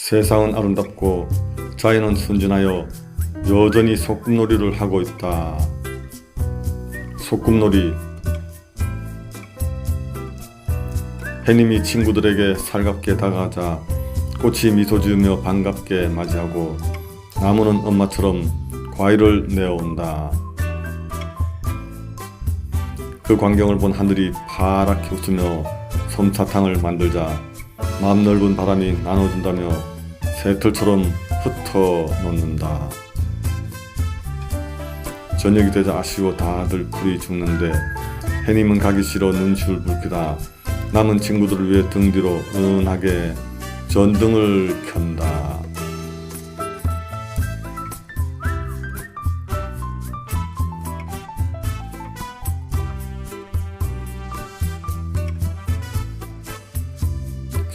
세상은 아름답고 자연은 순진하여 여전히 소꿉놀이를 하고 있다. 소꿉놀이 해님이 친구들에게 살갑게 다가가자 꽃이 미소 지으며 반갑게 맞이하고 나무는 엄마처럼 과일을 내어온다. 그 광경을 본 하늘이 파랗게 웃으며 솜사탕을 만들자 마음 넓은 바람이 나눠준다며 새털처럼 흩어 놓는다. 저녁이 되자 아쉬워 다들 풀이 죽는데 해님은 가기 싫어 눈치를 붉히다 남은 친구들을 위해 등 뒤로 은은하게 전등을 켠다.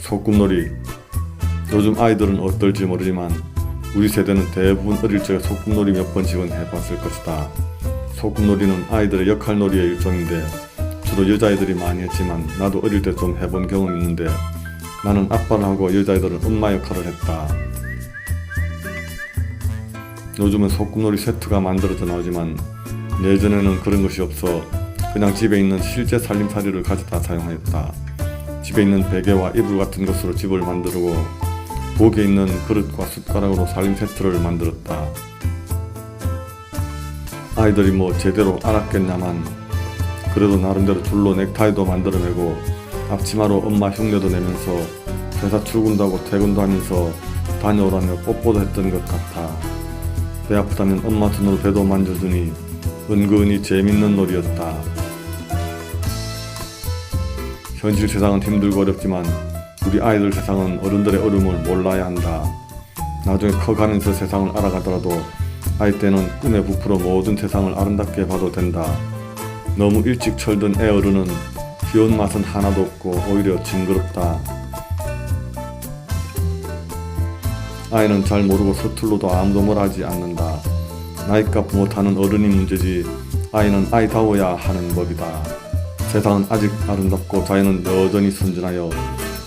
소꿉놀이 요즘 아이들은 어떨지 모르지만 우리 세대는 대부분 어릴 적에 소꿉놀이 몇 번씩은 해봤을 것이다. 소꿉놀이는 아이들의 역할놀이의 일종인데 주로 여자아이들이 많이 했지만 나도 어릴 때 좀 해본 경험이 있는데 나는 아빠를 하고 여자아이들은 엄마 역할을 했다. 요즘은 소꿉놀이 세트가 만들어져 나오지만 예전에는 그런 것이 없어 그냥 집에 있는 실제 살림살이를 가져다 사용하였다. 집에 있는 베개와 이불 같은 것으로 집을 만들고 부엌에 있는 그릇과 숟가락으로 살림 세트를 만들었다. 아이들이 뭐 제대로 알았겠냐만 그래도 나름대로 줄로 넥타이도 만들어내고 앞치마로 엄마 흉내도 내면서 회사 출근도 하고 퇴근도 하면서 다녀오라며 뽀뽀도 했던 것 같아. 배 아프다면 엄마 손으로 배도 만져주니 은근히 재밌는 놀이였다. 현실 세상은 힘들고 어렵지만 우리 아이들 세상은 어른들의 어려움을 몰라야 한다. 나중에 커가면서 세상을 알아가더라도 아이 때는 꿈에 부풀어 모든 세상을 아름답게 봐도 된다. 너무 일찍 철든 애 어른은 귀여운 맛은 하나도 없고 오히려 징그럽다. 아이는 잘 모르고 서툴러도 아무도 뭘 하지 않는다. 나이값 못하는 어른이 문제지 아이는 아이다워야 하는 법이다. 세상은 아직 아름답고 자연은 여전히 순진하여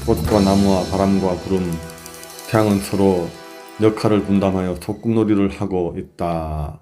꽃과 나무와 바람과 구름, 태양은 서로 역할을 분담하여 소꿉놀이를 하고 있다.